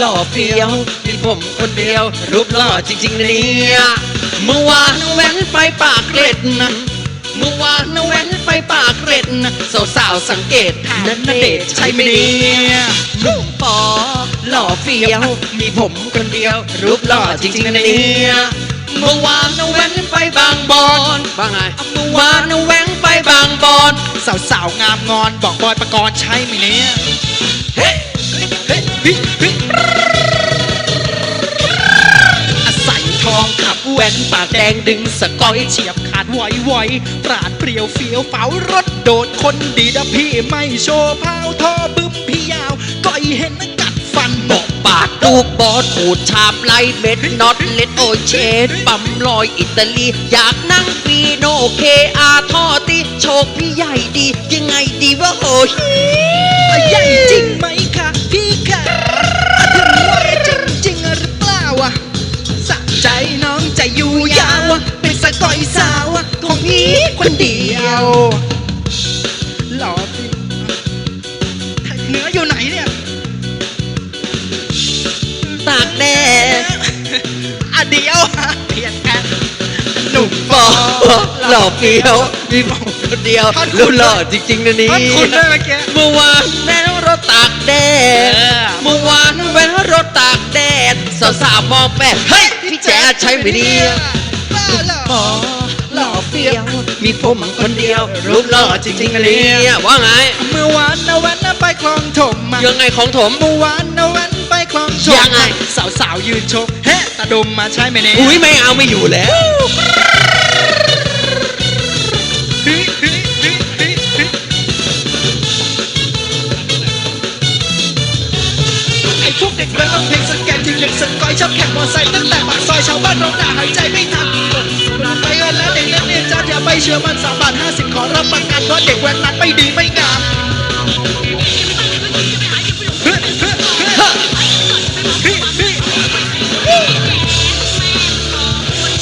หล่อเฟี้ยว มีผมคนเดียว รูปหล่อจริงๆนะเนี่ย เมื่อวานแว้นไปปากเกร็ดนะเมื่อวานแว้นไปปากเกร็ดนะสาวๆสังเกตนั่นนเดชน์ใช่ไหมเนี่ยนุ่มปอหล่อเฟี้ยว มีผมคนเดียว รูปหล่อจริงๆนะเนี่ยเมื่อวานแว้นไปบางบอนว่าไงเมื่อวานแว้นไปบางบอนสาวสาวๆงามงอนบอกบอยประกรณ์ใช่ไหมเนี่ยเฮ้เฮ้ แว่นปากแดงดึงสกอยเฉียบขาดไวไวปราดเปรียวเฟียวเฝ้ารถโดดคนดีนะพี่ไม่โชว์พาวทอบึ้มพี่ยาวก้อยเห็นนะกัดฟันบอกปากลูกบอสขูดชาบไลเม็ดน็อตเล็ดโอเชดปั๊มลอยอิตาลี อยากนั่งปีโนเคอาทอติโชคพี่ใหญ่ดียังไงดีวะโหยอะใหญ่จริงไหมคะพี่ขาอะถึงว่าจริงจริงหรือเปล่าวะสะใจน้าวอะ เป็นสกอยสาวอะของพี่คนเดียวหล่อจริงเหนืออยู่ไหนเนี่ยตากแดดอะเดียวเพียงแค่หนุ่มปอหล่อเฟี้ยวมีผมคนเดียวท่อนคุณรูปหล่อจริงๆนะนี่ท่อนคุณด้วยเมื่อกี้เมื่อวานแม่รถตากแดดเออเมื่อวานแม่รถตากแดดสาวๆมองแปะเฮ้ยพี่แจ๊ดใช่ไหมเนี่ยบ้าเหรอหมอหล่อเฟี้ยวมีผมคนเดียว รูปหล่อจริงๆนะเนี่ยว่าไง เมื่อวานนะวันนะไปคลองถมมายังไงของถม เมื่อวานนะวันไปคลองถมยังไง สาวสาวๆยืนชมเฮ้ตาดมมาใช่ไหมเนี่ยอุ้ยไม่เอาไม่อยู่แล้วเฮ้ยเฮ้ยเฮ้ยเฮ้ยเฮ้ยไอ้พวกเด็กแว้นร้องเพลงสแกนที่เล็กสกอยชอบแข่งมอไซค์ตั้งแต่ปากซอยชาวบ้านร้องด่าหายใจไม่ทัน ชื่อมันสามบาทห้าสิบขอรับประกันเพราเด็กแว้นนั้นไม่ดีไม่งาม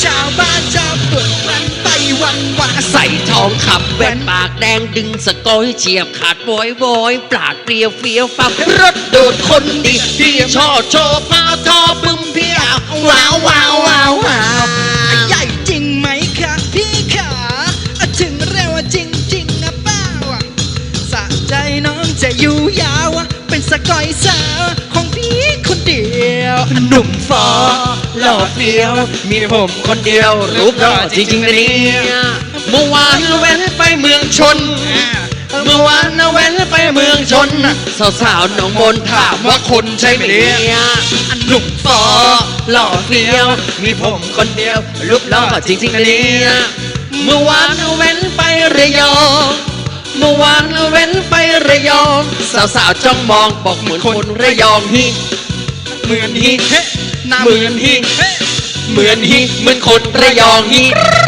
ชาวบ้านชาวเปิดวันไปวันวาใส่ทองขับแว่นปากแดงดึงสกอยเฉียบขาดบอยบอยปราดเปรียวเฟี้ยวฟ้ารถโดดคนดีพี่ชอบโชว์พาทอบึ้มพี่อาว้าวว้าวว้าวว้าว อยู่ยาวเป็นสกอยสาวของพี่คนเดียว หนุ่มฟอหล่อเฟี้ยว มีผมคนเดียวรูปหล่อจริงๆนะเนี่ยเมื่อวานแว้นไปเมืองชน เมื่อวานแว้นไปเมืองชน สาวๆหนองมนถามว่าคนใช่ไหมเนี่ยนหนุ่มฟอหล่อเฟี้ยว มีผมคนเดียวรูปหล่อจริงๆนะเนี่ยเมื่อวานแว้นไประยองเมื่อวานนะแว้น ระยอง สาวๆจ้องมองบอกเหมือนคนระยองฮิเหมือนฮีเฮ้หน้าเหมือนฮีเฮ้เหมือนฮิเหมือนคนระยองฮิเ